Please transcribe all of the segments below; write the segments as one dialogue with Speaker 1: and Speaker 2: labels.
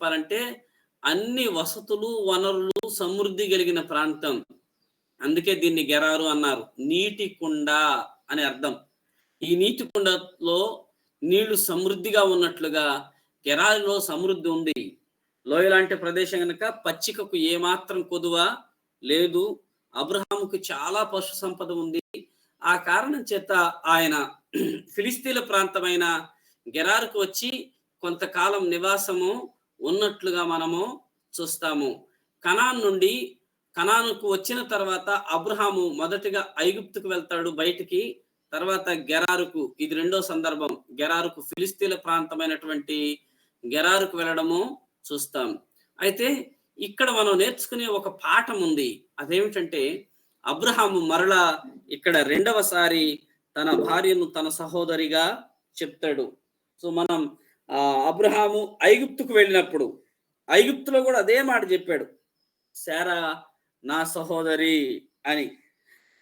Speaker 1: చెప్పాలంటే అన్ని వసతులు వనరులు సమృద్ధి కలిగిన ప్రాంతం. అందుకే దీన్ని గెరారు అన్నారు. నీటి కుండ అని అర్థం. ఈ నీటి కుండలో నీళ్ళు సమృద్ధిగా ఉన్నట్లుగా గెరారులో సమృద్ధి ఉంది. లోయ లాంటి ప్రదేశం కనుక పచ్చికకు ఏమాత్రం కొదువ లేదు. అబ్రహాముకు చాలా పశు సంపద ఉంది. ఆ కారణం చేత ఆయన ఫిలిస్తీన్ల ప్రాంతమైన గెరారుకు వచ్చి కొంతకాలం నివాసము ఉన్నట్లుగా మనము చూస్తాము. కనాన్ నుండి కనానుకు వచ్చిన తర్వాత అబ్రహాము మొదటిగా ఐగుప్తుకు వెళ్తాడు. బయటికి తర్వాత గెరారుకు ఇది రెండో సందర్భం. గెరారుకు ఫిలిస్తీన్ల ప్రాంతమైనటువంటి గెరారుకు వెళ్ళడము చూస్తాం. అయితే ఇక్కడ మనం నేర్చుకునే ఒక పాఠం ఉంది. అదేమిటంటే అబ్రహాము మరలా ఇక్కడ రెండవసారి తన భార్యను తన సహోదరిగా చెప్తాడు. సో మనం అబ్రహాము ఐగుప్తుకు వెళ్ళినప్పుడు ఐగుప్తులో కూడా అదే మాట చెప్పాడు. శారా నా సహోదరి అని.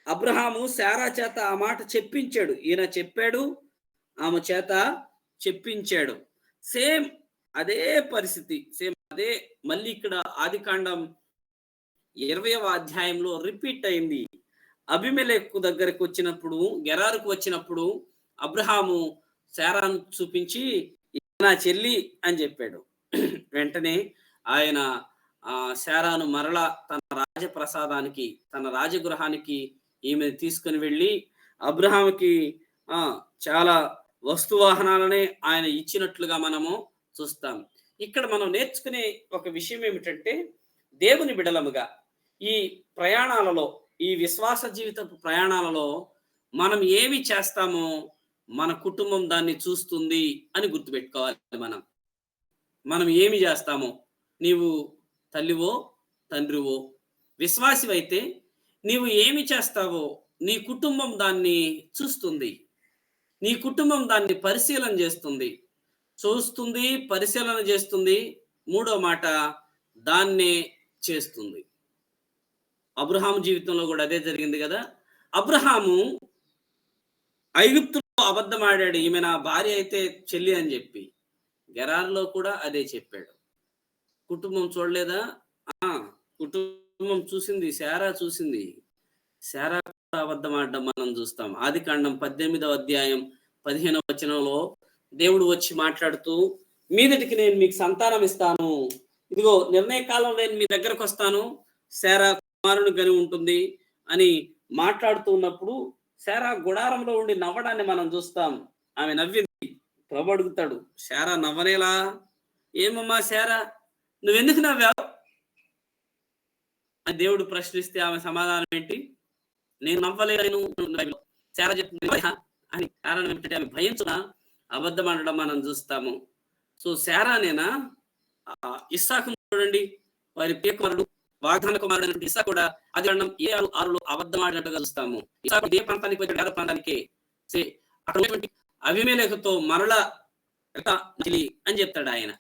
Speaker 1: అబ్రహాము శారా చేత ఆ మాట చెప్పించాడు. ఈయన చెప్పాడు ఆమె చేత చెప్పించాడు. సేమ్ అదే పరిస్థితి సేమ్ అదే మళ్ళీ ఇక్కడ ఆదికాండం ఇరవయవ అధ్యాయంలో రిపీట్ అయింది. అభిమెలెక్కు దగ్గరకు వచ్చినప్పుడు గెరారుకు వచ్చినప్పుడు అబ్రహాము శారాను చూపించి నా చెల్లి అని చెప్పాడు. వెంటనే ఆయన ఆ శారాను మరల తన రాజప్రసాదానికి తన రాజగృహానికి ఈమె తీసుకుని వెళ్ళి అబ్రహాంకి చాలా వస్తు వాహనాలనే ఆయన ఇచ్చినట్లుగా మనము చూస్తాం. ఇక్కడ మనం నేర్చుకునే ఒక విషయం ఏమిటంటే దేవుని బిడలముగా ఈ ప్రయాణాలలో ఈ విశ్వాస జీవిత ప్రయాణాలలో మనం ఏమి చేస్తామో మన కుటుంబం దాన్ని చూస్తుంది అని గుర్తుపెట్టుకోవాలి మనం. మనం ఏమి చేస్తామో? నీవు తల్లివో తండ్రివో విశ్వాసివైతే నీవు ఏమి చేస్తావో నీ కుటుంబం దాన్ని చూస్తుంది. నీ కుటుంబం దాన్ని పరిశీలన చేస్తుంది. చూస్తుంది పరిశీలన చేస్తుంది. మూడో మాట దాన్నే చేస్తుంది. అబ్రహాము జీవితంలో కూడా అదే జరిగింది కదా. అబ్రహాము ఐగుప్తు అబద్ధం ఆడాడు ఈమె నా భార్య అయితే చెల్లి అని చెప్పి. గెరార్లో కూడా అదే చెప్పాడు. కుటుంబం చూడలేదా? ఆ కుటుంబం చూసింది శారా చూసింది. శారా అబద్ధం ఆడడం మనం చూస్తాం. ఆది కాండం పద్దెనిమిదవ అధ్యాయం పదిహేనవ వచనంలో దేవుడు వచ్చి మాట్లాడుతూ మీదటికి నేను మీకు సంతానం ఇస్తాను. ఇదిగో నిర్ణయ కాలం నేను మీ దగ్గరకు వస్తాను. శారా కుమారుని గని ఉంటుంది అని మాట్లాడుతూ ఉన్నప్పుడు శారా గుడారంలో ఉండి నవ్వడాన్ని మనం చూస్తాం. ఆమె నవ్వింది. ప్రభు అడుగుతాడు శారా నవ్వనేలా ఏమమ్మా శారా? నువ్వెందుకు నవ్వావు? అని దేవుడు ప్రశ్నిస్తే ఆమె సమాధానం ఏంటి? నేను నవ్వలేను శారా చెప్తుంది అని కారణం ఏంటంటే ఆమె భయించిన అబద్ధం అనడం మనం చూస్తాము. సో శారానేనా ఇస్సాకు చూడండి. వారి పేకరుడు వాగ్దాన కుమారుడు ఇసా కూడా అది అన్నం ఏ ఆరు ఆరులో అబద్ధం ఆడినట్టుగా చూస్తాము. ఇసా ఏ ప్రాంతానికి వచ్చాడు వేరే ప్రాంతానికి సే అక్కడ ఉన్నటువంటి అభిమేలకుతో మరల అని చెప్తాడు ఆయన.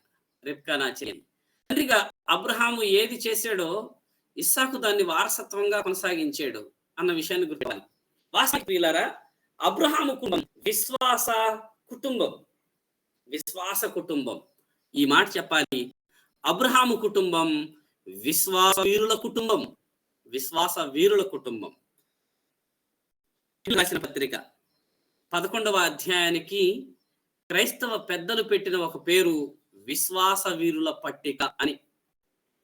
Speaker 1: రిప్కా నా చెల్లి తండ్రిగా అబ్రహాము ఏది చేశాడో ఇస్సాకు దాన్ని వారసత్వంగా కొనసాగించాడు అన్న విషయాన్ని గుర్తువాలి వాస్తవ ప్రియులారా అబ్రహాము కుటుంబం విశ్వాస కుటుంబం విశ్వాస కుటుంబం. ఈ మాట చెప్పాలి. అబ్రహాము కుటుంబం విశ్వాస వీరుల కుటుంబం. విశ్వాస వీరుల కుటుంబం. రాసిన పత్రిక పదకొండవ అధ్యాయానికి క్రైస్తవ పెద్దలు పెట్టిన ఒక పేరు విశ్వాస వీరుల పట్టిక అని.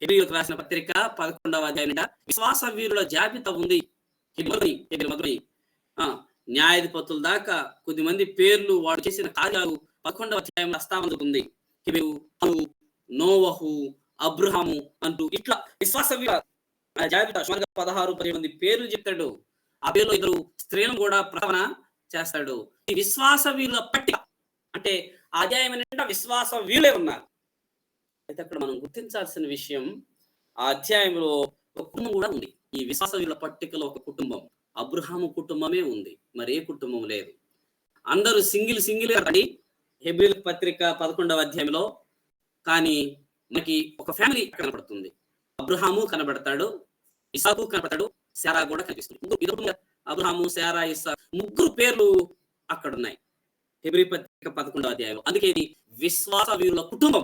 Speaker 1: హెబ్రిలకు రాసిన పత్రిక పదకొండవ అధ్యాయం విశ్వాస వీరుల జాబితా ఉంది. న్యాయాధిపతుల దాకా కొద్ది మంది పేర్లు వాడు చేసిన కార్యాలు పదకొండవ అధ్యాయం ప్రస్తావన నోవహు అబ్రహాము అంటూ ఇట్లా విశ్వాస జాబితా సుమారుగా పదహారు పదిహేడు మంది పేర్లు చెప్తాడు. ఆ పేర్లో ఇద్దరు స్త్రీలను కూడా ప్రవణ చేస్తాడు. ఈ విశ్వాస వీరుల పట్టిక అంటే అధ్యాయం ఏంటంటే విశ్వాస వీరులే ఉన్నారు. అయితే అక్కడ మనం గుర్తించాల్సిన విషయం ఆ అధ్యాయంలో ఒక కుటుంబం కూడా ఉంది. ఈ విశ్వాస వీరుల పట్టికలో ఒక కుటుంబం అబ్రహాము కుటుంబమే ఉంది. మరి ఏ కుటుంబం లేదు. అందరూ సింగిల్ సింగిల్ రెడీ హెబ్రిల్ పత్రిక పదకొండవ అధ్యాయంలో కానీ మనకి ఒక ఫ్యామిలీ కనబడుతుంది అబ్రహాము కనబడతాడు ఇసాకు కనబడతాడు శారా కూడా కనిపిస్తుంది. అబ్రహాము శారా ఇసా ముగ్గురు పేర్లు అక్కడ ఉన్నాయి హెబ్రి పత్రిక పదకొండవ అధ్యాయం. అందుకే ఇది విశ్వాస వీరుల కుటుంబం.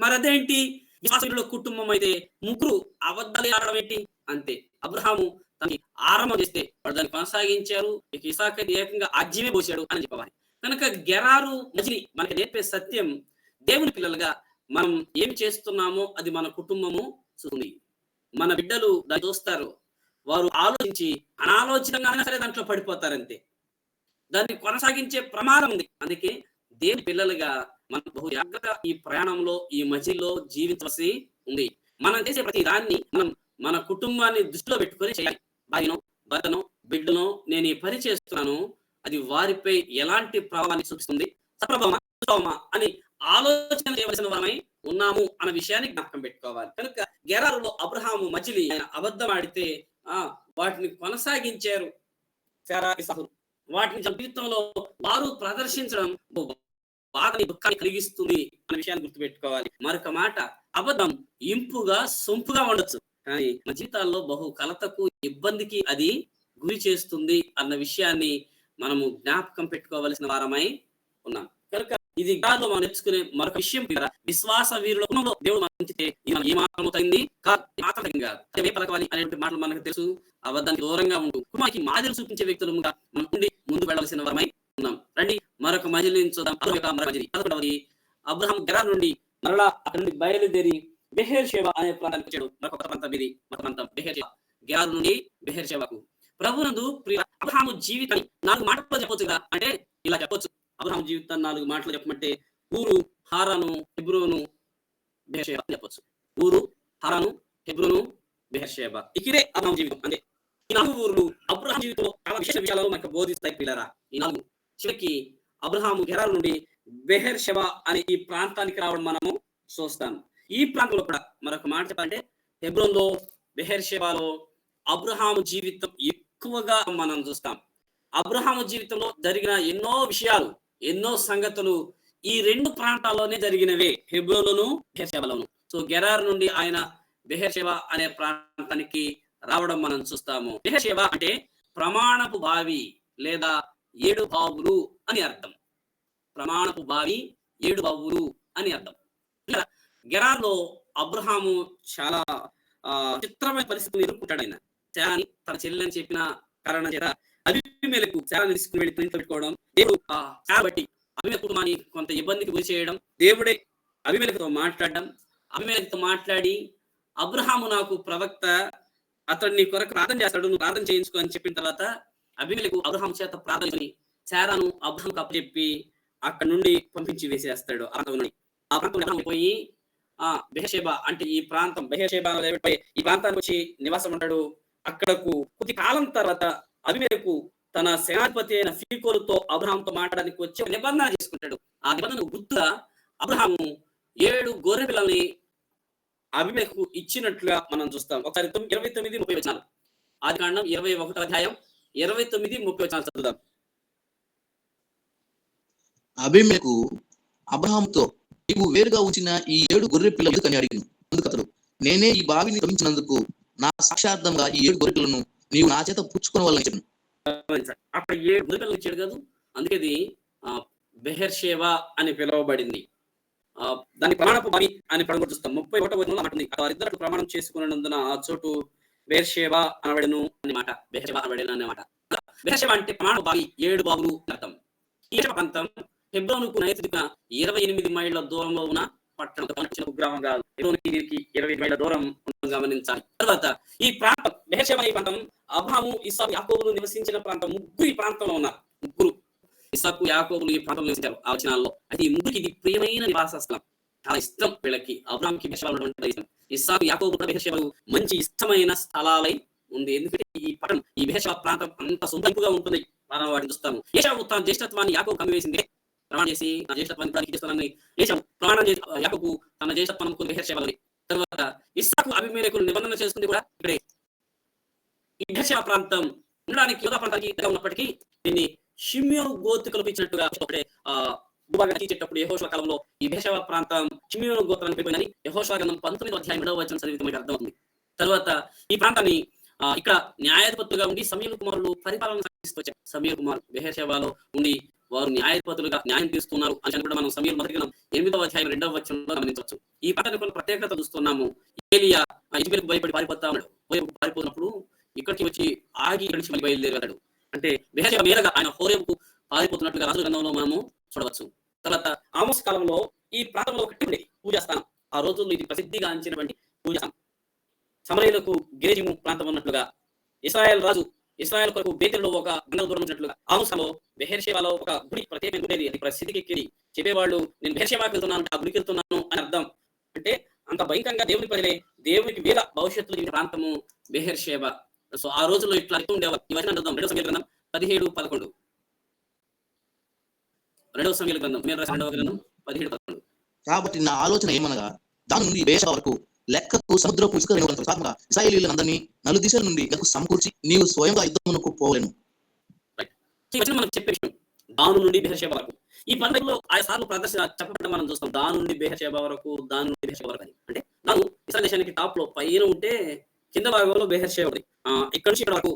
Speaker 1: మరి అదేంటి విశ్వాస వీరుల కుటుంబం అయితే ముగ్గురు అబద్ధాలు ఆడడం ఏంటి? అంతే. అబ్రహాము తనకి ఆరంభం చేస్తే వాడు దాన్ని కొనసాగించారు ఇక ఇసాక ఏకంగా ఆజ్యమే పోసాడు అని చెప్పవాలి. కనుక గెరారు మజిలి మనకి నేర్పే సత్యం దేవుని పిల్లలుగా మనం ఏం చేస్తున్నామో అది మన కుటుంబము చూస్తుంది. మన బిడ్డలు దాన్ని చూస్తారు. వారు ఆలోచించి అనాలోచితంగా సరే దాంట్లో పడిపోతారంతే. దాన్ని కొనసాగించే ప్రమాదం ఉంది. అందుకే దేని పిల్లలుగా మనం బహు జాగ్రత్త ఈ ప్రయాణంలో ఈ మధ్యలో జీవించవలసి ఉంది. మనం చేసే ప్రతి దాన్ని మనం మన కుటుంబాన్ని దృష్టిలో పెట్టుకొని చేయాలి. భార్యను భర్తను బిడ్డను నేను ఈ పని చేస్తున్నాను. అది వారిపై ఎలాంటి ప్రభావాన్ని చూపిస్తుంది? సప్రభావమా అని ఆలోచన చేయవలసిన వారమై ఉన్నాము అన్న విషయాన్ని జ్ఞాపకం పెట్టుకోవాలి. కనుక గెరారులో అబ్రహాము మజిలి ఆయన అబద్ధం ఆడితే ఆ వాటిని కొనసాగించారు. వాటిని జీవితంలో వారు ప్రదర్శించడం బాధని దుఃఖాన్ని కలిగిస్తుంది అనే విషయాన్ని గుర్తుపెట్టుకోవాలి. మరొక మాట అబద్ధం ఇంపుగా సొంపుగా ఉండొచ్చు. కానీ మన జీవితాల్లో బహు కలతకు ఇబ్బందికి అది గురి చేస్తుంది అన్న విషయాన్ని మనము జ్ఞాపకం పెట్టుకోవలసిన వారమై ఉన్నాం. కనుక ఇది కాదు మనం నేర్చుకునే మరొక విషయం విశ్వాస వీరుల గుణంలో దేవుడు మనం మనం ఏ మాత్రం తగ్గింది మాత్రం కాదు. ఏ పలకవాలి అనేటువంటి మాటలు మనకు తెలుసు. అబద్ధానికి దూరంగా ఉంటూ కుటుంబానికి మాదిరి చూపించే వ్యక్తులుగా మనం ఉండి ముందు వెళ్ళవలసిన వారమై ఉన్నాం. రండి మరొక మజిలిని చూద్దాం. మరొక అబ్రహం గెరా నుండి మరలా అక్కడి నుండి బయలుదేరి బెహేర్ షేవ అనే ప్రాంతానికి వచ్చాడు. మరొక ప్రాంతం ఇది. మరొక ప్రాంతం. బెహేర్ షేవ గెరారు నుండి బెహేర్ షేవకు ప్రభునందు అబ్రహాము జీవితాన్ని నాలుగు మాటలు చెప్పొచ్చు కదా? అంటే ఇలా చెప్పొచ్చు. అబ్రహాం జీవితాన్ని నాలుగు మాటలు చెప్పమంటే ఊరు హారాను హెబ్రోను బెహర్షేబ అని చెప్పొచ్చు. ఊరు హారాను హెబ్రోను బెహర్షేబ. ఇకిరే అబ్రహాం జీవితం. అంతే ఈ నాలుగు ఊర్లు అబ్రహాం జీవితంలో చాలా విశేష విషయాలను మనకు బోధిస్తాయి పిల్లరా. ఈ నాలుగు. చివరికి అబ్రహాము గెరాల నుండి బెహర్ షెబ అనే ఈ ప్రాంతానికి రావడం మనము చూస్తాం. ఈ ప్రాంతంలో కూడా మరొక మాట చెప్పాలంటే హెబ్రోన్లో బెహర్ షెబాలో అబ్రహాము జీవితం ఎక్కువగా మనం చూస్తాం. అబ్రహాము జీవితంలో జరిగిన ఎన్నో విషయాలు ఎన్నో సంగతులు ఈ రెండు ప్రాంతాల్లోనే జరిగినవే హెబ్రోలోను బెహర్షెబలోను సో గెరార్ నుండి ఆయన బెహర్షెబ అనే ప్రాంతానికి రావడం మనం చూస్తాము. బెహర్షెబ అంటే ప్రమాణపు బావి లేదా ఏడు బావులు అని అర్థం. ప్రమాణపు బావి ఏడు బావులు అని అర్థం. గెరార్లో అబ్రహాము చాలా చిత్రమైన పరిస్థితిని ఎదుర్కొంటాడు ఆయన. తన చెల్లెని చెప్పిన కారణం చేత మేలకు సేవలు తీసుకుని వెళ్ళి ఇంట్లో పెట్టుకోవడం దేవుడు ఆ సేవ బట్టి అభిమేల కుటుంబాన్ని కొంత ఇబ్బందికి గురి చేయడం దేవుడే అభిమేలకుతో మాట్లాడడం అభిమేలకుతో మాట్లాడి అబ్రహాము నాకు ప్రవక్త అతడు నీ కొరకు ప్రార్థన చేస్తాడు నువ్వు ప్రార్థన చేయించుకో అని చెప్పిన తర్వాత అభిమేలకు అబ్రహాం చేత ప్రార్థన చేసి శారాను అబ్రహాంకు అప్పచెప్పి అక్కడ నుండి పంపించి వేసేస్తాడు ఆ ప్రాంతం ఆ ప్రాంతం పోయి ఆ బెహషేబ అంటే ఈ ప్రాంతం బెహషేబ ఈ ప్రాంతానికి వచ్చి నివాసం ఉంటాడు. అక్కడకు కొద్ది కాలం తర్వాత అభిమేలకు తన సేనాధిపతి అయిన ఫీకోలుతో అబ్రహాంతో మాట్లాడడానికి వచ్చి నిబంధన చేసుకుంటాడు. ఆ నిబంధన గుర్తుగా అబ్రహాము ఏడు గొర్రె పిల్లల్ని అభిమేకు ఇచ్చినట్లుగా మనం చూస్తాం. ఒకసారి ఇరవై తొమ్మిది ముప్పై వచ్చినాలు ఆది కాండం ఇరవై ఒకటో అధ్యాయం ఇరవై తొమ్మిది ముప్పై వచ్చినాలు చదువుదాం.
Speaker 2: అభిమేకు అబ్రహాంతో నీవు వేరుగా ఉంచిన ఈ ఏడు గొర్రె పిల్లలు కని అడిగింది అందుకతడు నేనే ఈ బావిని గమనించినందుకు నా సాక్షార్థంగా ఈ ఏడు గొర్రెలను నీవు నా చేత పుచ్చుకోవాలని చెప్పాను.
Speaker 1: అక్కడ ఏడు గురికలు ఇచ్చాడు కదా? అందుకే ఇది బెహర్ బెహర్షేవా అని పిలువబడింది. దాని ప్రమాణపు బావి అని పడగొట్టు చూస్తాం. ముప్పై ఒకటో వచనంలో అంటుంది వారిద్దరు ప్రమాణం చేసుకున్నందున ఆ చోటు బెహర్షేవా అనబడను అనమాట బెహర్షేవా అనబడను అనమాట బెహర్షేవా అంటే ప్రమాణ బావి ఏడు బావులు అర్థం. ఈ ప్రాంతం హెబ్రోనుకు నైతిక ఇరవై ఎనిమిది మైళ్ళ దూరంలో ఉన్న పట్టణం చిన్న కుగ్రామం కాదు దీనికి ఇరవై మైళ్ళ దూరం గమనించాలి. తర్వాత ఈ ప్రాంతం బెహర్షేవా ఈ ప్రాంతం అబ్రహాము ఇసాబ్ యాకోబులు నివసించిన ప్రాంతం ముగ్గురు ఈ ప్రాంతంలో ఉన్నారు. ముగ్గురు. ఇస్సాకు యాకోబులు ఈ ప్రాంతంలో నివసించారు ఆ వచనాల్లో. అయితే ఈ ముగ్గురికి ఇది ప్రియమైన నివాస స్థలం. చాలా ఇష్టం వీళ్ళకి. అబ్రాహాంకి ఉన్నటువంటి ఇష్టం. ఇస్సాకు యాకోబు కూడా బెహర్షేబాలు మంచి ఇష్టమైన స్థలాలై ఉంది. ఎందుకంటే ఈ పట్టణం ఈ బెహర్షేబా ప్రాంతం అంత సొంతంపుగా ఉంటుంది. మనం వాటిని చూస్తాము. ఏషా తన జ్యేష్ఠత్వాన్ని యాకోబు కమ్మివేసిందే ప్రమాణం చేసి నా జ్యేష్ఠత్వాన్ని దానికి చేస్తానని ఏషావు ప్రమాణం చేసి యాకోబు తన జ్యేష్ఠత్వం కొన్ని బెహర్షేబాలని తర్వాత ఇస్సాకు అభిమేలకులు నిబంధన చేసుకుంది కూడా ఇక్కడే. ఈ ప్రాంతం ఉండడానికి యోధా ప్రాంతానికి దగ్గర ఉన్నప్పటికీ దీన్ని షిమ్యోను గోత్రికలకు ఇచ్చినట్టుగా ఒకటే ఆ భూభాగానికి ఇచ్చేటప్పుడు యహోష కాలంలో ఈ భేషవ ప్రాంతం షిమ్యోను గోత్రానికి వెళ్ళిపోయిందని యహోషువ గ్రంథం పంతొమ్మిది అధ్యాయం ఏడవ వచనం చదివితే మనకి అర్థమవుతుంది. తర్వాత ఈ ప్రాంతాన్ని ఇక్కడ న్యాయాధిపతులుగా ఉండి సమీర్ కుమారులు పరిపాలన సాగిస్తూ వచ్చారు. సమీర్ కుమార్ బెహర్షేబాలో ఉండి వారు న్యాయపతులుగా న్యాయం తీసుకున్నారు అని కూడా మనం సమీర్ మొదటి ఎనిమిదవ అధ్యాయం రెండవ వచనంలో గమనించవచ్చు. ఈ పట్టణ ప్రత్యేకత చూస్తున్నాము. ఏలియా ఆ భయపడి పారిపోతా ఉన్నాడు. పారిపోయినప్పుడు ఇక్కడికి వచ్చి ఆగి ఇక్కడి నుంచి మళ్ళీ బయలుదేరాడు. అంటే బెహజ మేరగా ఆయన హోరేపుకు పారిపోతున్నట్లుగా రాజు గ్రంథంలో మనము చూడవచ్చు. తర్వాత ఆమోస్ కాలంలో ఈ ప్రాంతంలో ఒకటి ఉండేది పూజాస్థానం. ఆ రోజుల్లో ఇది ప్రసిద్ధిగాంచినటువంటి పూజాస్థానం. సమరయులకు గిరిజిము ప్రాంతం ఉన్నట్లుగా ఇస్రాయల్ రాజు ఇస్రాయల్ కొరకు బేతెల్లో ఒక గంగల దూరం ఉన్నట్లుగా ఆముసలో బెహర్షేవాలో ఒక గుడి ప్రత్యేకమైన ఉండేది. అది ప్రసిద్ధికి ఎక్కింది. చెప్పేవాళ్ళు నేను బెహర్షేవాకి వెళ్తున్నాను అంటే ఆ గుడికి వెళ్తున్నాను అని అర్థం. అంటే అంత భయంకరంగా దేవుని ప్రజలే దేవునికి వేల భవిష్యత్తులో ఈ ప్రాంతము బెహర్షేవ సో ఆ రోజుల్లో ఇట్లా ఎక్కువ ఉండేవారు ఈ అర్థం రెండవ సమయాల గ్రంథం పదిహేడు పదకొండు. రెండవ సమయాల గ్రంథం రెండవ గ్రంథం పదిహేడు పదకొండు.
Speaker 2: కాబట్టి నా ఆలోచన ఏమనగా దాని నుండి వేష వరకు లెక్కకు సముద్రపు ఇసుక రెండువంతుల సాత్మక ఇస్రాయేలీలందరినీ నలు దిశల నుండి నాకు సమకూర్చి నీవు స్వయంగా యుద్ధమునకు పోలేను
Speaker 1: మనం చెప్పే విషయం దాను నుండి బెహర్షేబ వరకు. ఈ పండుగలో ఆయా సార్లు ప్రదర్శన చెప్పబడ్డం మనం చూస్తాం దాని నుండి బెహర్షేబ వరకు దాని నుండి బెహర్షేబ వరకు అని. అంటే దాను ఇస్రాయల్ దేశానికి టాప్లో పైన ఉంటే కింద భాగంలో బెహర్షేబ ఉంది. ఇక్కడ నుంచి ఇక్కడ వరకు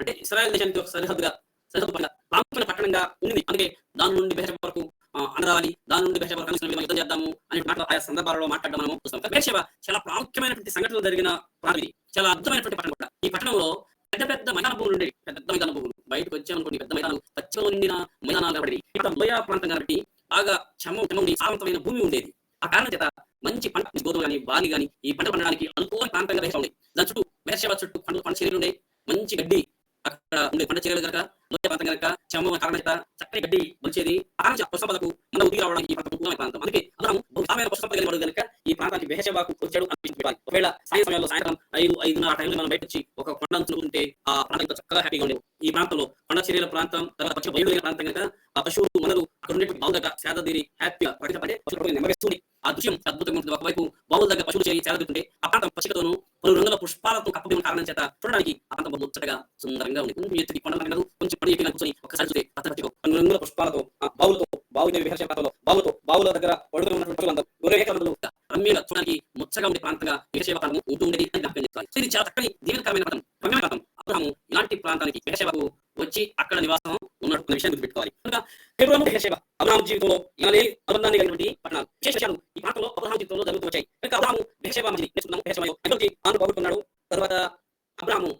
Speaker 1: అంటే ఇస్రాయల్ దేశానికి ఒక సరిహద్దుగా సరిహద్దు పైన ప్రాముఖ్యమైన పట్టణంగా ఉంది. అందుకే దాని నుండి బెహర్షేబ వరకు ఆ, దాని నుండి బెహర్షేబ యుద్ధం చేద్దాము అని మాట ఆయా సందర్భాలలో మాట్లాడడం మనం చూస్తాం. బెహర్షేబ చాలా ప్రాముఖ్యమైనటువంటి సంఘటనలు జరిగిన ప్రాంతం చాలా అద్భుతమైనటువంటి పట్టణం కూడా. ఈ పట్టణంలో పెద్ద పెద్ద మైదాన భూములు ఉండేవి. పెద్ద మైదాన భూములు. బయటకు వచ్చామనుకోండి పెద్ద మైదానం పచ్చిలో నిండిన మైదానాలు కాబట్టి. ఇక్కడ లోయ ప్రాంతం కాబట్టి బాగా చమ్మ చమ్మం సారవంతమైన భూమి ఉండేది. ఆ కారణం చేత మంచి పంట గోధుమ కానీ బాలి కానీ ఈ పంట పండడానికి అనుకూల ప్రాంతంగా దాని చుట్టూ వేసవ చుట్టూ పంట పంట చర్యలు ఉండే మంచి గడ్డి అక్కడ ఉండే పంట చర్యలు కనుక లోయ ప్రాంతం కనుక చమ్మ కారణం చక్కని గడ్డి మంచిది ఆరంజ నుంచి పశుసంపదకు మన ఉదిగి రావడానికి ఈ ప్రాంతం అనుకూలమైన ప్రాంతం. అందుకే అబ్రహం బహుళమైన పశుసంపద కలిగిన కనుక ఈ ప్రాంతానికి బెహషబాకు వచ్చాడు అనిపించాలి ఒకవేళ సాయం సమయంలో సాయంత్రం ఐదు ఐదున్నర ఆ టైంలో మనం బయట వచ్చి ఒక కొండ ఉంటే ఆ ప్రాంతం చక్కగా హ్యాపీగా ఉండేది. ఈ ప్రాంతంలో కొండ చర్యల ప్రాంతం తర్వాత పచ్చి బయలు ప్రాంతం కనుక ఆ పశువులు మనలు అక్కడ ఉండేటువంటి బావుల దగ్గర సేద తీరి హ్యాపీగా పడితే పడే పశువులు నెమ్మవేస్తుంది ఆ దృశ్యం అద్భుతంగా ఉంటుంది. ఒకవైపు బావుల దగ్గర పశువులు చేయి సేద ఆ ప్రాంతం పచ్చికతోను పలు రంగుల పుష్పాలతో కప్పబడిన కారణం చేత చూడడానికి ఆ ప్రాంతం ముచ్చటగా సుందరంగా ఉంది. కొంచెం ఎత్తుకి కొండల మీద కొంచెం పడి ఎక్కిన కూర్చొని ఒకసారి చూస్తే పచ్చ పచ్చికో రంగుల పుష్పాలతో బావులతో బావు విహర్ష ప్రాంతంలో బావులతో బావుల దగ్గర పడుకుని ఉన్నటువంటి పశువులందరూ గొర్రె రమ్యంగా చూడడానికి ముచ్చగా ఉండే ప్రాంతంగా విహర్ష ప్రాంతం ఉంటూ ఉండేది అని జ్ఞాపకం చేస్తాను ఇది చాలా చక్కని దీవెనకరమైన ప్రాంతం రమ్యమైన ప్రాంతం అబ్రహాము ఇలాంటి ప్రాంతానికి విహర్షకు వచ్చి అక్కడ నివాసం ఉన్నట్టు విషయం గుర్తుపెట్టుకోవాలి. కనుక కేవలం విహర్ష అబ్రహాం జీవితంలో ఇలా అనుబంధాన్ని కలిగినటువంటి పట్టణాలు. విశేష విషయాలు ఈ ప్రాంతంలో అబ్రహం జీవితంలో జరుగుతూ వచ్చాయి. కనుక అబ్రహాము మంచిది నేర్చుకుందాం విహర్షమయో ఎంతోకి ఆను బాగుతున్నాడు తర్వాత అబ్రహాము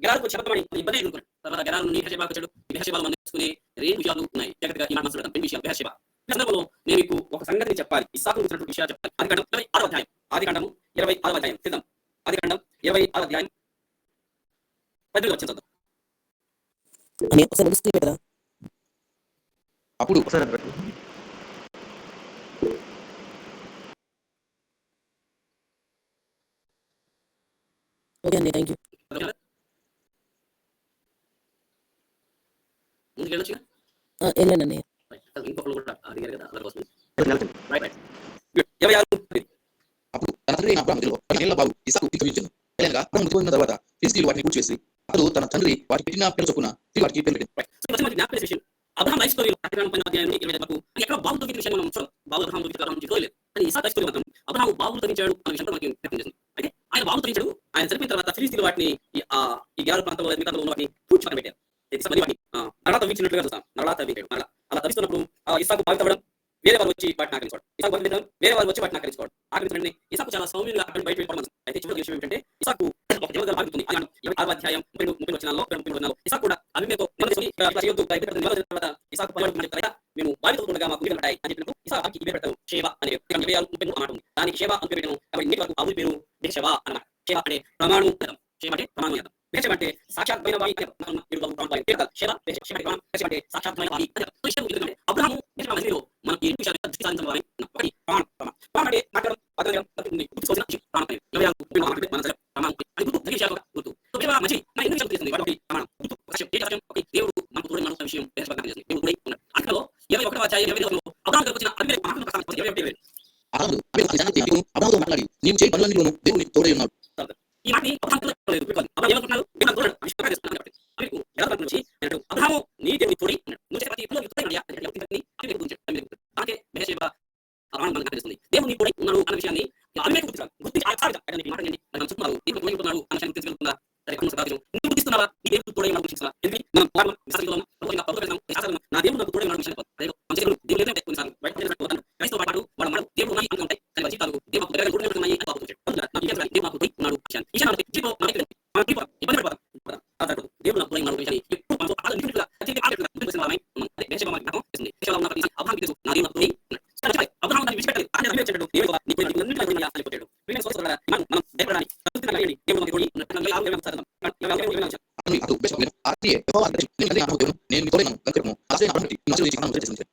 Speaker 1: గెరాలకు చెప్పమని ఇబ్బంది ఎదుర్కొన్నాడు. తర్వాత గెరాల నుండి విహర్షబాకు వచ్చాడు. విహర్షబాలు మనం నేర్చుకునే రెండు విషయాలు ఉన్నాయి. జాగ్రత్తగా ఈ మాట రెండు విషయాలు విహర్షబ ఈ సందర్భంలో నేను మీకు ఒక సంగతిని చెప్పాలి. ఇస్సాకు గురించినటువంటి విషయాలు చెప్పాలి. ఆది కాండం ఇరవై ఆరో అధ్యాయం. ఆది కాండము ఇరవై ఆరో అధ్యాయం. సిద్ధం ఆది కాండం ఇరవై ఆరో అధ్యాయం. పద్దెనిమిది వచ్చిన చదువు
Speaker 3: అని ఒకసారి ముగిస్తే కదా
Speaker 2: అప్పుడు
Speaker 3: ఓకే అండి థ్యాంక్ యూ
Speaker 1: ఇరవై ఆరు
Speaker 2: అప్పుడు తన తండ్రి ఏళ్ళ బాబు ఇసాకు తర్వాత వాటిని అతడు తన తండ్రి పెట్టిన పేరు చొప్పున తిరిగి వాటికి పేరు పెట్టింది
Speaker 1: అబ్రహాం లైఫ్ పైన అధ్యాయం ఇరవై వరకు ఎక్కడ బాబు తగ్గిన విషయం మనం చూడం బాబు అబ్రహాం తగ్గిన అబ్రహాం జీవితం లేదు కానీ ఇసా స్టోరీ మాత్రం అబ్రహాం బాబు తగ్గించాడు అనే విషయం మనకి అయితే ఆయన బాబు తొలగించాడు ఆయన చనిపోయిన తర్వాత ఫిలిస్తీన్లు వాటిని ఈ, ఆ, గ్యారు ప్రాంతంలో మిగతా ఉన్న వాటిని పూడ్చి పక్కన పెట్టారు. ఇది వాటిని ఆ, నరళ తవ్వించినట్లుగా చూస్తాం. నరళ తవ్వించాడు. మరలా అలా తవ్విస్తున్నప్పుడు ఇసాకు బావి తవ్వడం వేరే వాళ్ళు వచ్చి వాటిని ఆకరించుకోవడం ఇసాకు బావి తవ్వడం వేరే వాళ్ళు వచ్చి వాటిని ఆకరించుకోవడం ఆకరించడం ఇసాకు చాలా సౌమ్యంగా అక్కడ బయట వెళ్ళిపోవడం అయితే చివరి విషయం ఏంటంటే ఇసాకు ఒక దేవతగా భావిస్తుంది ఆయన ఇరవై ఆరు అధ్యాయం ముప్పై ముప్పై వచనాల్లో ముప్పై వచనాల్లో ఇసాకు కూడా అభిమేతో నెమ్మది చేయొద్దు తర్వాత ఇసాకు పర్వాలేదు మన తర్వాత మేము బావి తవ్వుతుండగా మాకు వీలు ఉంటాయి అని చెప్పినప్పుడు ఇసాకు ఇవే పెడతారు శేవ అనే ఇరవై ఆరు ముప్పై మూడు మాట ఉంది దానికి శేవ అని పేరు పెట్టాను కాబట్టి నీటి వరకు ఆవుల పేరు దేశవ అన్నమాట శేవ అంటే ప్రమాణం అర్థం శేవ అంటే ప్రమాణం అర్థం దేశం అంటే సాక్షాత్మైన వాయి అని అర్థం. మనం ఇరు బాబు ప్రాంతాలు పేరు శేవ దేశ శేవ అంటే ప్రమాణం దేశం అంటే సాక్షాత్మైన వాయి అని అర్థం. సో ఇష్టం ఎందుకంటే అబ్రహాము దేశం మధ్యలో మనం ఈ రెండు విషయాలు మీద దృష్టి సాధించిన వారి ఒకటి ప్రమాణం ప్రమాణం ప్రమాణం అంటే మాట్లాడడం పదం ఉంది గుర్తుకోవాల్సిన విషయం ప్రమాణం పైన. ఇరవై ఆరు ముప్పై నాలుగు మన సరే ప్రమాణం అది గుర్తు తగిన విషయాలు గుర్తు సో కేవలం మంచి మన ఎన్ని విషయాలు తెలుస్తుంది వాటి ఒకటి ప్రమాణం గుర్తు ఒక విషయం ఏ విషయం ఒకటి దేవుడు మనకు తోడు మన విషయం దేశభక్తి చేస్తుంది దేవుడు తోడై ఉన్నాడు అక్కడలో ఇరవై ఒకటవ అధ్యాయం ఇరవై ఐదవ అబ్రహాం దగ్గరకు వచ్చిన అభిమేలకు మహాత్ముల ప్రస్తావన ఇరవై ఒకటి ఇరవై
Speaker 2: అబ్రాహాము అభిమేలకు అతని సంగతి తెలిపి అబ్రాహాముతో మాట్లాడి నీవు చేయి పనులన్నిలోనూ దేవుని తోడై ఉన్నాడు
Speaker 1: ఈ మాట అబ్రహాం లేదు పెట్టుకోవాలి అబ్రహాం ఏమనుకుంటున్నాడు దేవుడు నాకు తోడు అభిషేకం చేస్తున్నాడు కాబట్టి అభికు ఎలా నుంచి అన్నాడు అబ్రహాము నీ దేవుని తోడి అన్నాడు నువ్వు చేసే ప్రతి పనిలో యుక్తమైన అడిగా అంటే యుక్తిని అభిమేలకు గురించి అభిమేలకు అలాగే బెహషేబ అబ్రహాం మనకు తెలుస్తుంది దేవుడు నీ తోడై ఉన్నాడు అన్న విషయాన్ని అభిమేలకు గుర్తించాలి గుర్తించి ఆ సాగు అంటే ఈ మాట ఏంటి మనం చెప్తున్నారు దేవుడు తోడై అన్న విషయాన్ని గుర్తించగలుగుతుందా సరే కొన్ని నువ్వు గుర్తిస్తున్నావా? నీ దేవుడు తోడై మనం
Speaker 2: నేను నీతోనే ఉన్నాను కనుక
Speaker 1: రేపు నా దాసుడైన అబ్రహాము నుండి నా ఆశీర్వదించి మనం మొదలు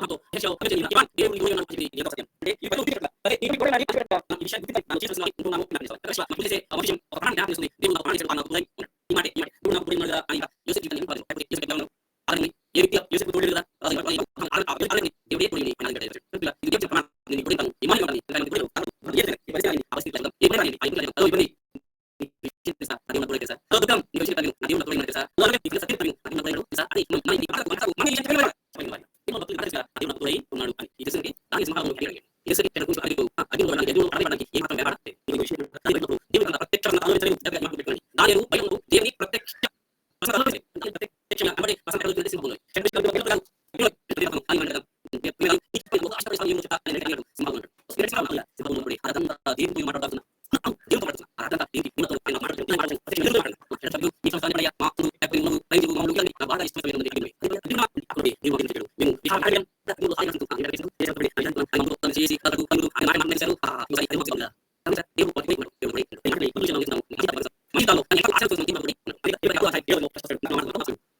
Speaker 1: ప్రభుత్వం అధ్యక్షుడు ఇవాన్ దేవుని యూనియన్ సత్యం అంటే ఈ పని గుర్తిపెట్టాలి అదే ఈ కూడా ఈ విషయాన్ని గుర్తిపెట్టాలి మనం చేస్తున్నాం అనుకుంటున్నాము ప్రకటిస్తున్నాం మనం చేసే అవకాశం ఒక ప్రాణం జ్ఞాపం చేస్తుంది దేవుడు ఒక ప్రాణం ఇచ్చాడు Thank
Speaker 2: you.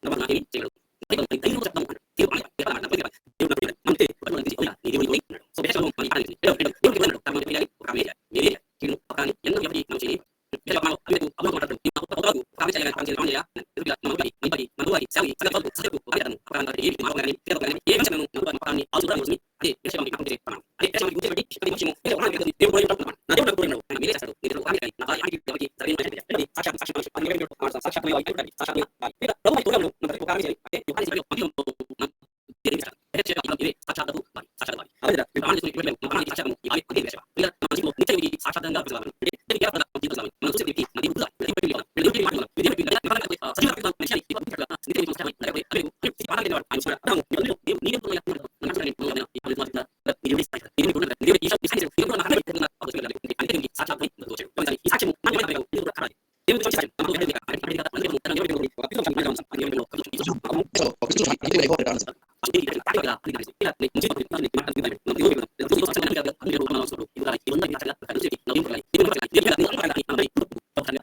Speaker 2: নম্বর না তিনি যেগুলো I'm
Speaker 1: just Otra,